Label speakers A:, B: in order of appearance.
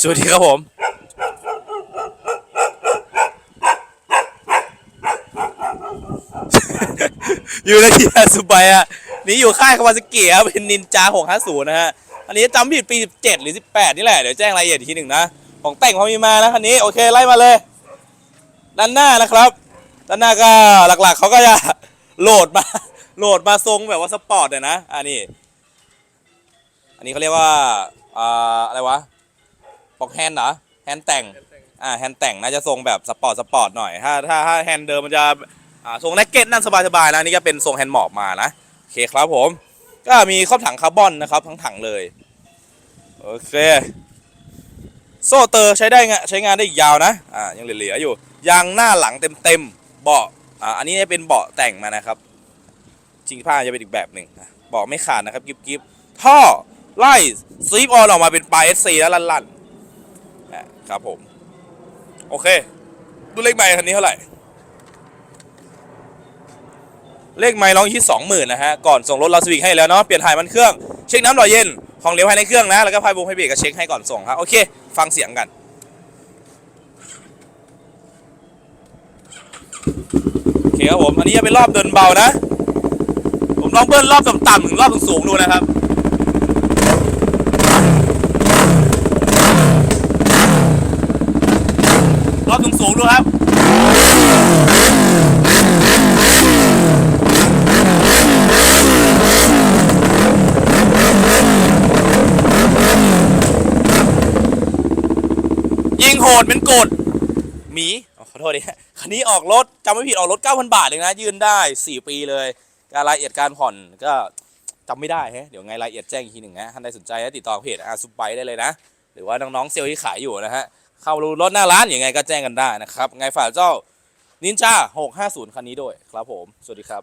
A: สวัสดีครับผม อยู่ในที่สุบายอะนี่อยู่ค่ายคาวาซากิครับเป็นนินจา650 นะฮะ อันนี้จำผิดปี 17 หรือ 18 นี่แหละ เดี๋ยวแจ้งรายละเอียดอีกทีหนึ่งนะ ของแต่งพอมีมานะคันนี้ โอเค ไล่มาเลย ด้านหน้านะครับ ด้านหน้าก็หลักๆ เขาก็จะโหลดมา โหลดมาทรงแบบว่าสปอร์ตเนี่ยนะ อันนี้ อันนี้เขาเรียกว่า อ่า อะไรวะป อกแฮนด์เหรอแฮนด์แต่งอ่าแฮนด์แต่งน่าจะทรงแบบสปอร์ตสปอร์ตหน่อยถ้าถ้าถ้าแฮนด์เดิมมันจะอ่าทรงแร็กเก็ตนั่นสบายๆนะอันนี่ก็เป็นทรงแฮนด์หมอบมานะโอเคครับผม ก็มีครอบถังคาร์บอนนะครับทั้งถังเลยโอเคโซ่เตอร์ใช้ได้ใช้งานได้อีกยาวนะอ่ายังเหลือๆอยู่ยางหน้าหลังเต็มๆเบาะอ่าอันนี้เป็นเบาะแต่งมานะครับจริงผ้าจะเป็นอีกแบบหนึ่งเบาะไม่ขาดนะครับกิบกิบท่อไล่ซีฟออนออกมาเป็นปลายเอสซีแล้วลั่นๆ อะครับผม โอเค ดูเลขใบคันนี้เท่าไหร่ เลขไม้ร้องที่สองหมื่นนะฮะ ก่อนส่งรถลาสวิกให้แล้วเนาะ เปลี่ยนถ่ายมันเครื่อง เช็คน้ำหล่อเย็น ของเหลวภายในเครื่องนะ แล้วก็พายบงไพเบรกก็เช็คให้ก่อนส่งครับ โอเค ฟังเสียงกันโอเคครับผม อันนี้จะเป็นรอบเดินเบานะ ผมลองเบิ้ลรอบต่ำๆถึงรอบสูงๆดูนะครับ รอบสูงๆดูครับ ยิง โหดเป็นกดหมีขอโทษดิคันนี้ออกรถจำไม่ผิดออกรถ 9,000 บาทเลยนะ ยืนได้ 4 ปีเลยการรายละเอียดการผ่อนก็จำไม่ได้ฮะเดี๋ยวไงรายละเอียดแจ้งอีกทีหนึ่งนะท่านใดสนใจก็ติดต่อเพจอาซุปไบได้เลยนะ หรือว่าน้องๆเซลล์ที่ขายอยู่นะฮะเข้าดูรถหน้าร้านอย่างไงก็แจ้งกันได้นะครับไงฝากเจ้านินจา650 คันนี้ด้วยครับผม สวัสดีครับ